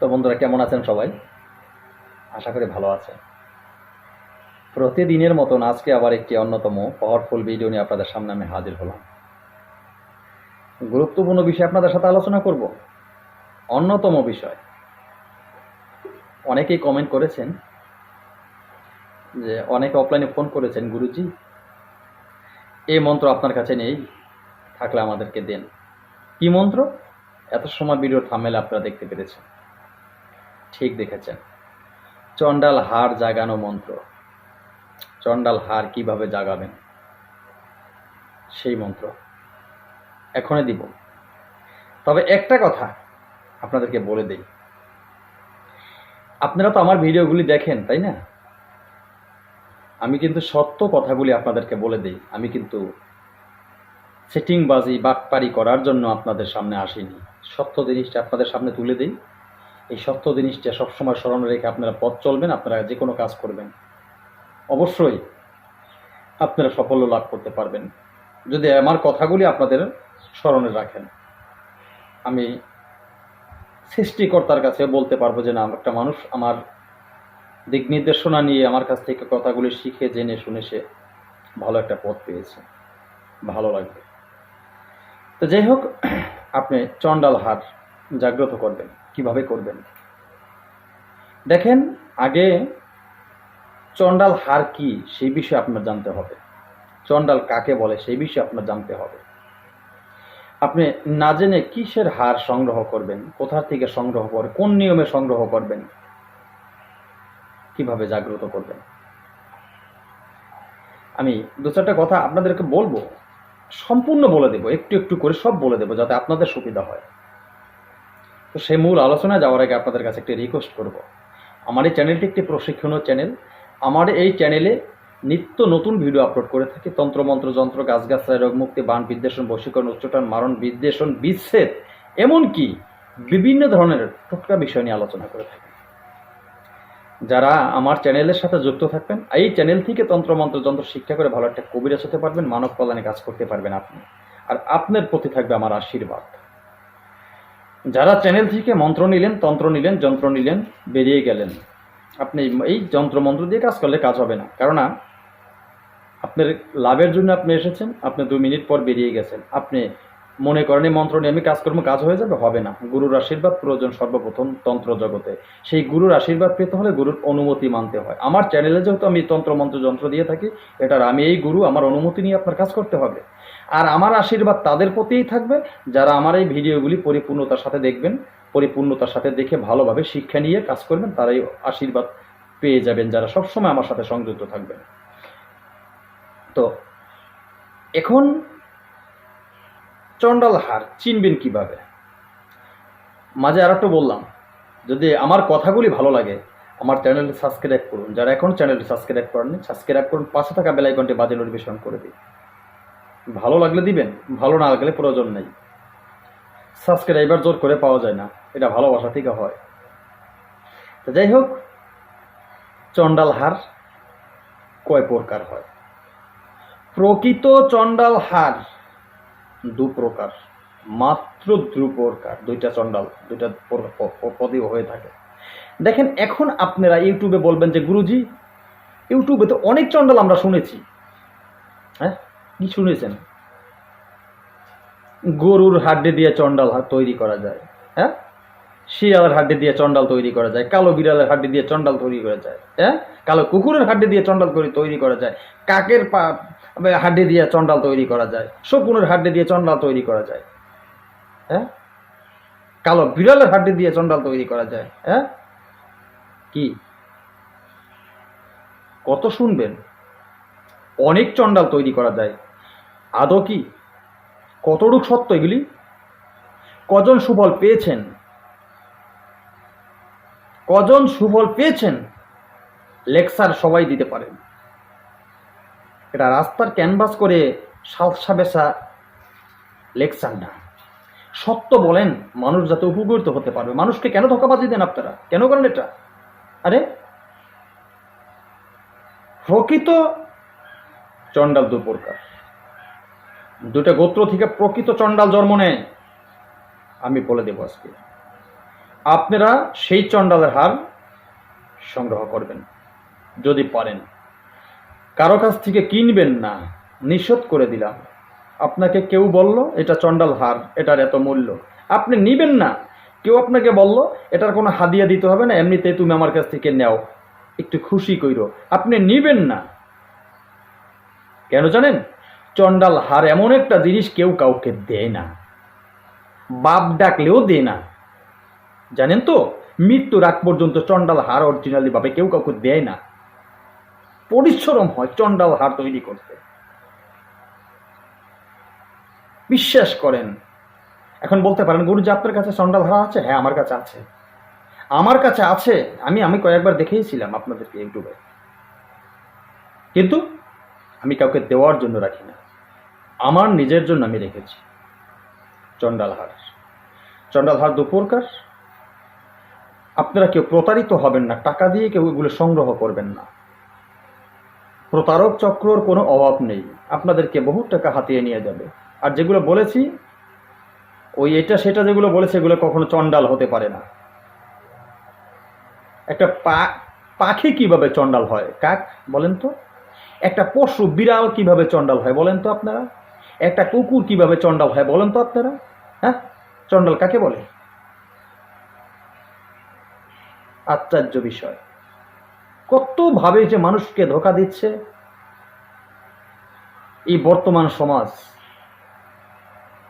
তো বন্ধুরা, কেমন আছেন সবাই? আশা করি ভালো আছেন। প্রতিদিনের মতন আজকে আবার একটি অন্যতম পাওয়ারফুল ভিডিও নিয়ে আপনাদের সামনে আমি হাজির হলাম। গুরুত্বপূর্ণ বিষয় আপনাদের সাথে আলোচনা করব। অন্যতম বিষয়। অনেকেই কমেন্ট করেছেন যে, অনেকে অফলাইনে ফোন করেছেন, গুরুজি, এই মন্ত্র আপনার কাছে নেই, থাকলে আমাদেরকে দেন। কি মন্ত্র? এত সময় ভিডিও থামেলে আপনারা দেখতে পেরেছেন। ঠিক দেখেছেন। চণ্ডাল হার জাগানো মন্ত্র। চণ্ডাল হার কীভাবে জাগাবেন? সেই মন্ত্র। এখনই দিব। তবে একটা কথা আপনাদেরকে বলে দেই। আপনারা তো আমার ভিডিওগুলি দেখেন, তাই না? আমি কিন্তু সত্য কথাগুলি আপনাদেরকে বলে দিই। আমি কিন্তু সেটিংবাজি বাটপারি করার জন্য আপনাদের সামনে আসিনি। সত্য জিনিসটা আপনাদের সামনে তুলে দিই। এই সত্য জিনিসটা সবসময় স্মরণে রেখে আপনারা পথ চলবেন, আপনারা যে কোনো কাজ করবেন। অবশ্যই আপনারা সাফল্য লাভ করতে পারবেন। যদি আমার কথাগুলি আপনাদের স্মরণে রাখেন, আমি সৃষ্টিকর্তার কাছে বলতে পারব যে, না, একটা মানুষ আমার দিক নির্দেশনা নিয়ে আমার কাছ থেকে কথাগুলি শিখে, জেনে, শুনে সে ভালো একটা পথ পেয়েছে। ভালো লাগবে। তো যাই হোক, আপনি চণ্ডাল হার জাগ্রত করবেন। কীভাবে করবেন? দেখেন, আগে চণ্ডাল হার কি সেই বিষয়ে আপনার জানতে হবে। চণ্ডাল কাকে বলে সেই বিষয়ে আপনার জানতে হবে। আপনি না জেনে কিসের হার সংগ্রহ করবেন, কোথা থেকে সংগ্রহ করবেন কোন নিয়মে সংগ্রহ করবেন, কীভাবে জাগ্রত করবেন? আমি দু চারটা কথা আপনাদেরকে বলব, সম্পূর্ণ বলে দেবো, একটু একটু করে সব বলে দেবো, যাতে আপনাদের সুবিধা হয়। তো সেই মূল আলোচনায় যাওয়ার আগে আপনাদের কাছে একটি রিকোয়েস্ট করব। আমার এই চ্যানেলটি একটি প্রশিক্ষণীয় চ্যানেল আমার এই চ্যানেলে নিত্য নতুন ভিডিও আপলোড করে থাকি। তন্ত্রমন্ত্র যন্ত্র গাছগাছায় রোগমুক্তি বান, বিদ্বেষণ, বশীকরণ উচ্চটান মারণ, বিদ্বেষণ, বিচ্ছেদ, এমনকি বিভিন্ন ধরনের টোটকা বিষয় নিয়ে আলোচনা করে থাকি। যারা আমার চ্যানেলের সাথে যুক্ত থাকবেন, এই চ্যানেল থেকে তন্ত্রমন্ত্র যন্ত্র শিক্ষা করে ভালো একটা কবিরাজ হতে পারবেন, মানব কল্যাণে কাজ করতে পারবেন আপনি। আর আপনার প্রতি থাকবে আমার আশীর্বাদ। যারা চ্যানেল থেকে মন্ত্র নিলেন, তন্ত্র নিলেন, যন্ত্র নিলেন, বেরিয়ে গেলেন। আপনি এই যন্ত্রমন্ত্র দিয়ে কাজ করলে কাজ হবে না। কেননা, আপনার লাভের জন্য আপনি এসেছেন, আপনি দু মিনিট পর বেরিয়ে গেছেন। আপনি মনে করেন, এই মন্ত্র নিয়ে আমি কাজকর্ম, কাজ হয়ে যাবে? হবে না। গুরুর আশীর্বাদ প্রয়োজন সর্বপ্রথম তন্ত্র জগতে। সেই গুরুর আশীর্বাদ পেতে হলে গুরুর অনুমতি মানতে হয়। আমার চ্যানেলে যেহেতু আমি তন্ত্র মন্ত্র যন্ত্র দিয়ে থাকি, এটার আমি এই গুরু, আমার অনুমতি নিয়ে আপনার কাজ করতে হবে। আর আমার আশীর্বাদ তাদের প্রতিই থাকবে। যারা আমার এই ভিডিওগুলি পরিপূর্ণতার সাথে দেখবেন, পরিপূর্ণতার সাথে দেখে ভালোভাবে শিক্ষা নিয়ে কাজ করবেন, তারাই আশীর্বাদ পেয়ে যাবেন যারা সবসময় আমার সাথে সংযুক্ত থাকবেন। তো, এখন চণ্ডাল হার চিনবেন কীভাবে? মাঝে আর একটু বললাম, যদি আমার কথাগুলি ভালো লাগে, আমার চ্যানেলটি সাবস্ক্রাইব করুন। যারা এখন চ্যানেলটি সাবস্ক্রাইব করেননি, সাবস্ক্রাইব করুন, পাশে থাকা বেলাইকনটি বাজে নোটিফিকেশন করে দিন। ভালো লাগলে দিবেন, ভালো না লাগলে প্রয়োজন নেই। সাবস্ক্রাইবার জোর করে পাওয়া যায় না, এটা ভালোবাসা থেকে হয়। তো যাই হোক, চণ্ডাল হার কয় প্রকার হয়? প্রকৃত চণ্ডাল হার দু প্রকার, মাত্র দু প্রকার, দুইটা চণ্ডাল, দুইটা প্র- প- প- পদই হয়ে থাকে। দেখেন, এখন আপনারা ইউটিউবে বলবেন যে, গুরুজি, ইউটিউবে তো অনেক চণ্ডাল আমরা শুনেছি। হ্যাঁ? কি শুনেছেন? গরুর হাড্ডি দিয়ে চণ্ডাল হাট তৈরি করা যায় হ্যাঁ? শিয়ালের হাড্ডি দিয়ে চণ্ডাল তৈরি করা যায়, কালো বিড়ালের হাড্ডি দিয়ে চণ্ডাল তৈরি করা যায় হ্যাঁ? কালো কুকুরের হাড্ডি দিয়ে চণ্ডাল করে তৈরি করা যায়, কাকের পা হাড্ডি দিয়ে চণ্ডাল তৈরি করা যায়, শকুনের হাড্ডি দিয়ে চণ্ডাল তৈরি করা যায় হ্যাঁ? কালো বিড়ালের হাড্ডি দিয়ে চণ্ডাল তৈরি করা যায় হ্যাঁ? কি? কত শুনবেন? অনেক চণ্ডাল তৈরি করা যায় আদৌ কি? কতটুক সত্য এগুলি? কজন সুফল পেয়েছেন? কজন সুফল পেয়েছেন? লেকচার সবাই দিতে পারেন এটা রাস্তার ক্যানভাস করে সালসা বেসা লেকচার না। সত্য বলেন, মানুষ যাতে উপকৃত হতে পারবে। মানুষকে কেন ধোকাবাজি দেন আপনারা? কেন করেন এটা? আরে, প্রকৃত চণ্ডাল দু প্রকার দুটা গোত্র থেকে প্রকৃত চণ্ডাল জন্ম নেয়। আমি বলে দেবো আজকে, আপনারা সেই চণ্ডালের হার সংগ্রহ করবেন, যদি পারেন। কারও কাছ থেকে কিনবেন না, নিষেধ করে দিলাম। আপনাকে কেউ বলল, এটা চণ্ডাল হার, এটার এত মূল্য। আপনি নিবেন না। কেউ আপনাকে বলল, এটার কোনো হাদিয়া দিতে হবে না, এমনিতেই তুমি আমার কাছ থেকে নেও। একটু খুশি কইরো। আপনি নিবেন না। কেন জানেন? চণ্ডাল হার এমন একটা জিনিস কেউ কাউকে দেয় না। বাপ ডাকলেও দেয় না। জানেন তো, মৃত্যুর আগ পর্যন্ত চণ্ডাল হার অরিজিনালি ভাবে কেউ কাউকে দেয় না। পরিশ্রম হয় চণ্ডাল হার তৈরি করতে। বিশ্বাস করেন, এখন বলতে পারেন গুরুজি আপনার কাছে চণ্ডাল হার আছে? হ্যাঁ আমার কাছে আছে। আমার কাছে আছে, আমি আমি কয়েকবার দেখেইছিলাম আপনাদেরকে ইউটিউবে। কিন্তু আমি কাউকে দেওয়ার জন্য রাখি না। আমার নিজের জন্য আমি রেখেছি। চণ্ডাল হার চণ্ডাল হার দু প্রকার আপনারা কেউ প্রতারিত হবেন না, টাকা দিয়ে কেউ এগুলো সংগ্রহ করবেন না। প্রতারক চক্রর কোনো অভাব নেই, আপনাদেরকে বহু টাকা হাতিয়ে নিয়ে যাবে। আর যেগুলো বলেছি, ওই এটা সেটা যেগুলো বলেছে, এগুলো কখনো চণ্ডাল হতে পারে না। একটা পা, পাখি কীভাবে চণ্ডাল হয়? কাক, বলেন তো? একটা পশু, বিড়াল কীভাবে চণ্ডাল হয়, বলেন তো আপনারা? একটা কুকুর কীভাবে চণ্ডাল হয় বলেন তো আপনারা? হ্যাঁ? চণ্ডাল কাকে বলে? আশ্চর্য বিষয়। কতভাবে যে মানুষকে ধোকা দিচ্ছে। এই বর্তমান সমাজ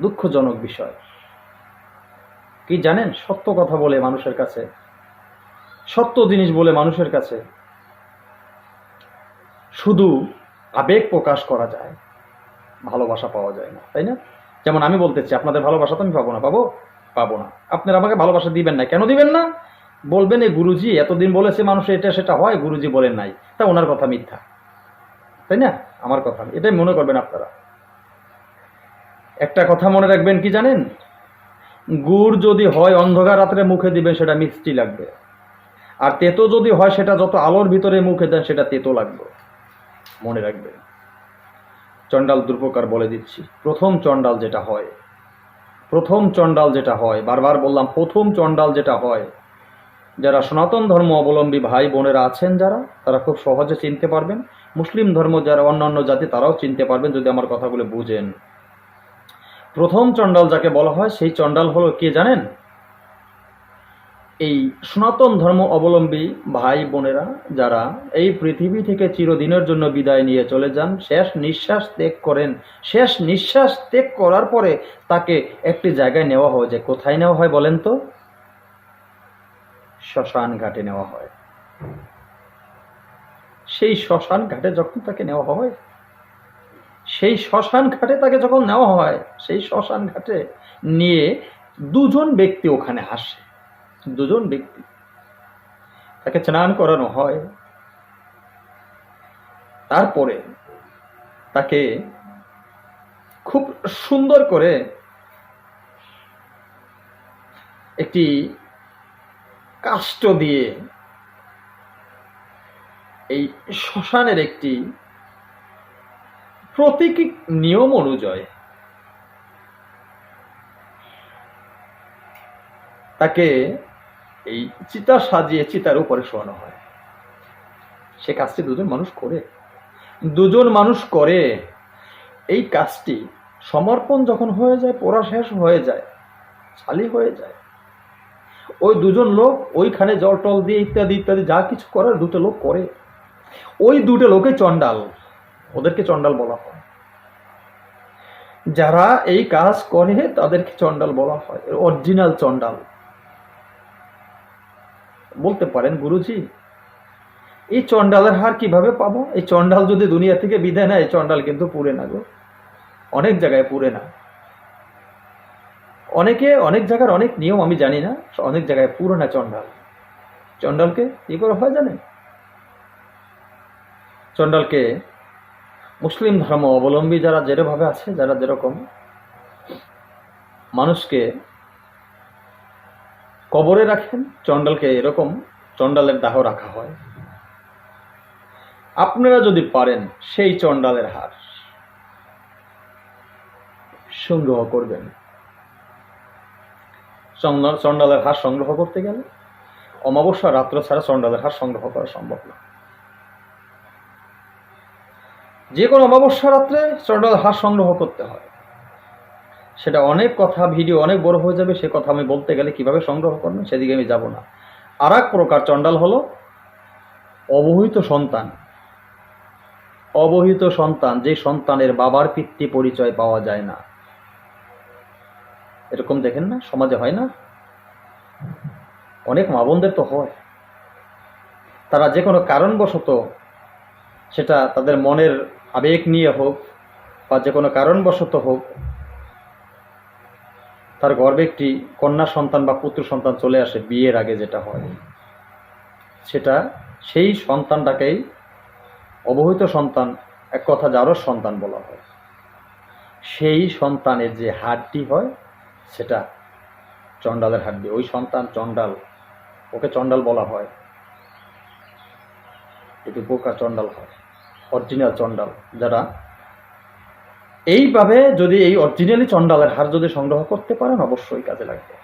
দুঃখজনক বিষয়। কি জানেন? সত্য কথা বলে মানুষের কাছে। সত্য জিনিস বলে মানুষের কাছে। শুধু আবেগ প্রকাশ করা যায়। ভালোবাসা পাওয়া যায় না, তাই না? যেমন আমি বলতেছি, আপনাদের ভালোবাসা তো আমি পাবো না, পাবো? পাবো না। আপনারা আমাকে ভালোবাসা দিবেন না। কেন দিবেন না? বলবেন, এই গুরুজি, এতদিন বলেছে মানুষ এটা সেটা হয়, গুরুজি বলেন নাই। তা ওনার কথা মিথ্যা, তাই না? আমার কথা। এটাই মনে করবেন আপনারা। একটা কথা মনে রাখবেন কি জানেন? গুড় যদি হয়, অন্ধকার রাত্রে মুখে দিবেন, সেটা মিষ্টি লাগবে। আর তেতো যদি হয়, সেটা যত আলোর ভিতরে মুখে দেন, সেটা তেতো লাগবে। মনে রাখবেন। চণ্ডাল দুর্পকার বলে দিচ্ছি। প্রথম চণ্ডাল যেটা হয়, প্রথম চণ্ডাল যেটা হয়, বারবার বললাম, প্রথম চণ্ডাল যেটা হয়, যারা সনাতন ধর্ম অবলম্বী ভাই বোনেরা আছেন যারা, তারা খুব সহজে চিনতে পারবেন। মুসলিম ধর্ম যারা, অন্যান্য জাতি, তারাও চিনতে পারবেন যদি আমার কথাগুলো বুঝেন। প্রথম চণ্ডাল যাকে বলা হয়, সেই চণ্ডাল হলো কে জানেন? এই সনাতন ধর্ম অবলম্বী ভাই বোনেরা যারা এই পৃথিবী থেকে চিরদিনের জন্য বিদায় নিয়ে চলে যান, শেষ নিঃশ্বাস ত্যাগ করেন। শেষ নিঃশ্বাস ত্যাগ করার পরে তাকে একটি জায়গায় নেওয়া হয়। যে কোথায় নেওয়া হয় বলেন তো? শ্মশান ঘাটে নেওয়া হয়। সেই শ্মশান ঘাটে যখন তাকে নেওয়া হয়, সেই শ্মশান ঘাটে তাকে যখন নেওয়া হয়, সেই শ্মশান ঘাটে নিয়ে দুজন ব্যক্তি ওখানে আসে। দুজন ব্যক্তি। তাকে স্নান করানো হয়। তারপরে তাকে খুব সুন্দর করে একটি কাষ্ট দিয়ে এই শ্মশানের একটি প্রতীকী নিয়ম অনুযায়ী তাকে এই চিতা সাজিয়ে চিতার উপরে শোয়ানো হয়। সে কাজটি দুজন মানুষ করে। দুজন মানুষ করে। এই কাজটি সমর্পণ যখন হয়ে যায়, পড়া শেষ হয়ে যায় খালি হয়ে যায়। ওই দুজন লোক ওইখানে জল টল দিয়ে ইত্যাদি ইত্যাদি যা কিছু করার দুটো লোক করে। ওই দুটো লোকে চণ্ডাল। ওদেরকে চণ্ডাল বলা হয়। যারা এই কাজ করে, তাদেরকে চণ্ডাল বলা হয়। অরিজিনাল চণ্ডাল। বলতে পারেন, গুরুজি, এই চণ্ডালের হার কীভাবে পাবো? এই চণ্ডাল যদি দুনিয়া থেকে বিদায় নেয়, এই চণ্ডাল কিন্তু পুড়ে না গো। অনেক জায়গায় পুড়ে না। অনেকে, অনেক জায়গার অনেক নিয়ম আমি জানি না, অনেক জায়গায় পুরো না চণ্ডাল। চণ্ডালকে কি করে হয় জানে চণ্ডালকে মুসলিম ধর্ম অবলম্বী যারা যেভাবে আছে, যারা যেরকম, মানুষকে কবরে রাখেন, চণ্ডালকে এরকম চণ্ডালের দাহ রাখা হয়। আপনারা যদি পারেন সেই চণ্ডালের হার সংগ্রহ করবেন। চণ্ডালের হার সংগ্রহ করতে গেলে অমাবস্যা রাত্র ছাড়া চণ্ডালের হার সংগ্রহ করা সম্ভব না। যে কোনো অমাবস্যা রাত্রে চণ্ডালের হার সংগ্রহ করতে হয়। সেটা অনেক কথা, ভিডিও অনেক বড় হয়ে যাবে, সে কথা আমি বলতে গেলে কীভাবে সংগ্রহ করবেন সেদিকে আমি যাব না। আর প্রকার চণ্ডাল হলো অবহিত সন্তান। অবহিত সন্তান, যে সন্তানের বাবার পিতৃ পরিচয় পাওয়া যায় না। এরকম দেখেন না, সমাজে হয় না? অনেক মা বোনদের তো হয়। তারা যে কোনো কারণবশত সেটা তাদের মনের আবেগ নিয়ে হোক বা যে কোনো কারণবশত হোক তার গর্বে একটি কন্যা সন্তান বা পুত্র সন্তান চলে আসে বিয়ের আগে যেটা হয়। সেটা সেই সন্তানটাকেই অবহিত সন্তান, এক কথা যারও সন্তান বলা হয়। সেই সন্তানের যে হাড্ডি হয়, সেটা চণ্ডালের হাড্ডি। ওই সন্তান চণ্ডাল, ওকে চণ্ডাল বলা হয়। এটি বোকা চণ্ডাল হয়, অরিজিনাল চণ্ডাল, যারা এইভাবে যদি এই অরিজিনালি চণ্ডালের হার যদি সংগ্রহ করতে পারেন, অবশ্যই কাজে লাগবে।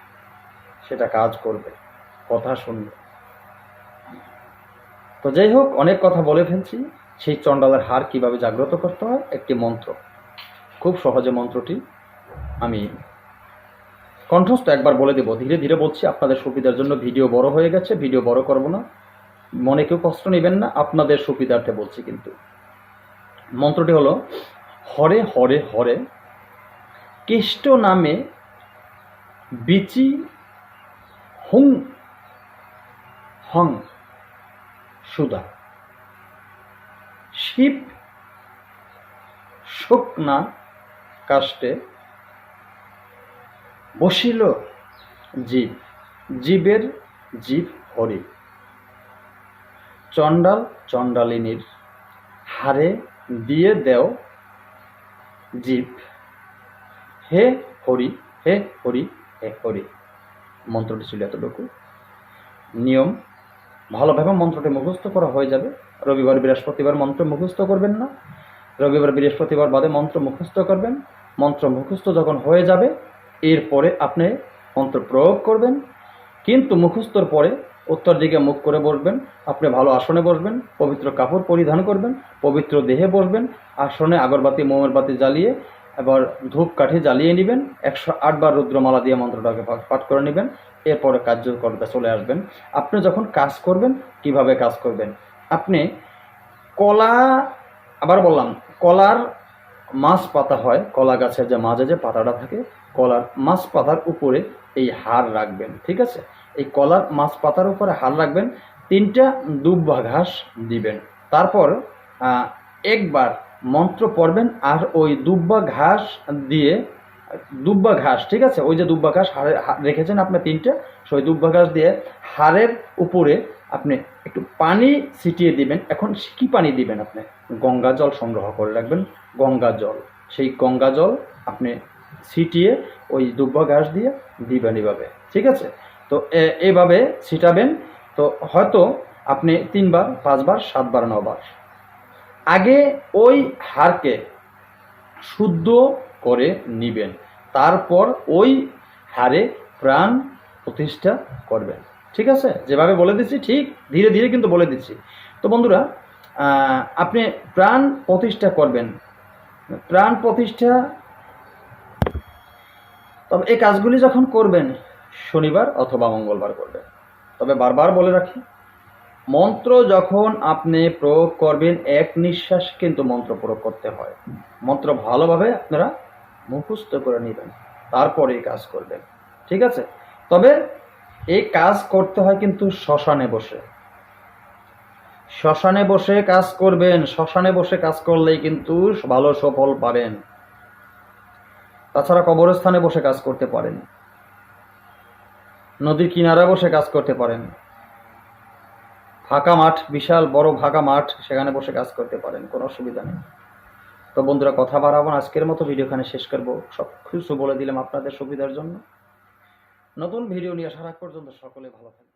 সেটা কাজ করবে, কথা শুনবে। তো যাই হোক, অনেক কথা বলে ফেলছি। সেই চণ্ডালের হার কীভাবে জাগ্রত করতে হয়, একটি মন্ত্র। খুব সহজে মন্ত্রটি আমি কণ্ঠস্থ একবার বলে দেব। ধীরে ধীরে বলছি, আপনাদের সুবিধার জন্য ভিডিও বড় হয়ে গেছে, ভিডিও বড় করব না। মনে কেউ কষ্ট নেবেন না, আপনাদের সুবিধার্থে বলছি কিন্তু। মন্ত্রটি হলো হরে হরে হরে কেষ্ট নামে বিচি হুং হং সুদা। শিব শুকনা কাষ্টে বসিল জীব, জীবের জীব হরি। চণ্ডাল চণ্ডালিনীর হারে দিয়ে দেও জীব। হে হরি হে হরি হে হরি। মন্ত্রটি ছিল এতটুকু। নিয়ম, ভালোভাবে মন্ত্রটি মুখস্থ করা হয়ে যাবে। রবিবার, বৃহস্পতিবার মন্ত্র মুখস্থ করবেন না। রবিবার, বৃহস্পতিবার বাদে মন্ত্র মুখস্থ করবেন। মন্ত্র মুখস্থ যখন হয়ে যাবে, এরপরে আপনি মন্ত্র প্রয়োগ করবেন। কিন্তু মুখস্থর পরে উত্তর দিকে মুখ করে বসবেন, আপনি ভালো আসনে বসবেন, পবিত্র কাপড় পরিধান করবেন, পবিত্র দেহে বসবেন, আসনে আগরবাতি মোমের বাতি জ্বালিয়ে, এবার ধূপ কাঠি জ্বালিয়ে নেবেন, একশো আটবার রুদ্রমালা দিয়ে মন্ত্রটাকে পাঠ করে নেবেন, এরপরে কার্যকরতা চলে আসবেন। আপনি যখন কাজ করবেন, কীভাবে কাজ করবেন? আপনি কলা, আবার বললাম, কলার মাছ পাতা হয়, কলা গাছের যে মাঝে যে পাতাটা থাকে কলার মাছ পাতার উপরে এই হার রাখবেন, ঠিক আছে? এই কলার মাছ পাতার উপরে হার রাখবেন, তিনটা দুব্বা ঘাস দিবেন। তারপর একবার মন্ত্র পড়বেন আর ওই দুব্বা ঘাস দিয়ে, দুব্বা ঘাস, ঠিক আছে? ওই যে দুব্বা ঘাস হারে রেখেছেন আপনি তিনটা, সেই দুব্বা ঘাস দিয়ে হাড়ের উপরে আপনি একটু পানি ছিটিয়ে দিবেন। এখন কি পানি দিবেন আপনি? গঙ্গা জল সংগ্রহ করে রাখবেন, গঙ্গা জল। সেই গঙ্গা জল আপনি ছিটিয়ে ওই দুব্বা ঘাস দিয়ে দিবেন এভাবে, ঠিক আছে? তো এভাবে ছিটাবেন, তো হয়তো আপনি তিনবার, পাঁচবার, সাতবার, নবার। আগে ওই হারকে শুদ্ধ করে নিবেন, তারপর ওই হারে প্রাণ প্রতিষ্ঠা করবেন, ঠিক আছে? যেভাবে বলে দিচ্ছি, ঠিক ধীরে ধীরে কিন্তু বলে দিচ্ছি। তো বন্ধুরা আপনি প্রাণ প্রতিষ্ঠা করবেন, প্রাণ প্রতিষ্ঠা তবে এই কাজগুলি যখন করবেন, শনিবার অথবা মঙ্গলবার করবেন। তবে বারবার বলে রাখি, মন্ত্র যখন আপনি প্রয়োগ করবেন, এক নিঃশ্বাস কিন্তু মন্ত্র প্রয়োগ করতে হয়। মন্ত্র ভালোভাবে আপনারা মুখস্থ করে নেবেন তারপরে কাজ করবেন। ঠিক আছে? তবে এই কাজ করতে হয় কিন্তু শ্মশানে বসে। শ্মশানে বসে কাজ করবেন, শ্মশানে বসে কাজ করলেই কিন্তু ভালো সফল পাবেন। তাছাড়া কবরস্থানে বসে কাজ করতে পারেন। নদীর কিনারে বসে কাজ করতে পারেন। ফাঁকা মাঠ, বিশাল বড় ফাঁকা মাঠ, সেখানে বসে কাজ করতে পারেন, কোনো অসুবিধা নেই। তো বন্ধুরা, কথা বাড়াবো আজকের মতো ভিডিও এখানে শেষ করব। সব কিছু বলে দিলাম আপনাদের সুবিধার জন্য। নতুন ভিডিও নিয়ে আসার পর্যন্ত সকলে ভালো থাকবেন।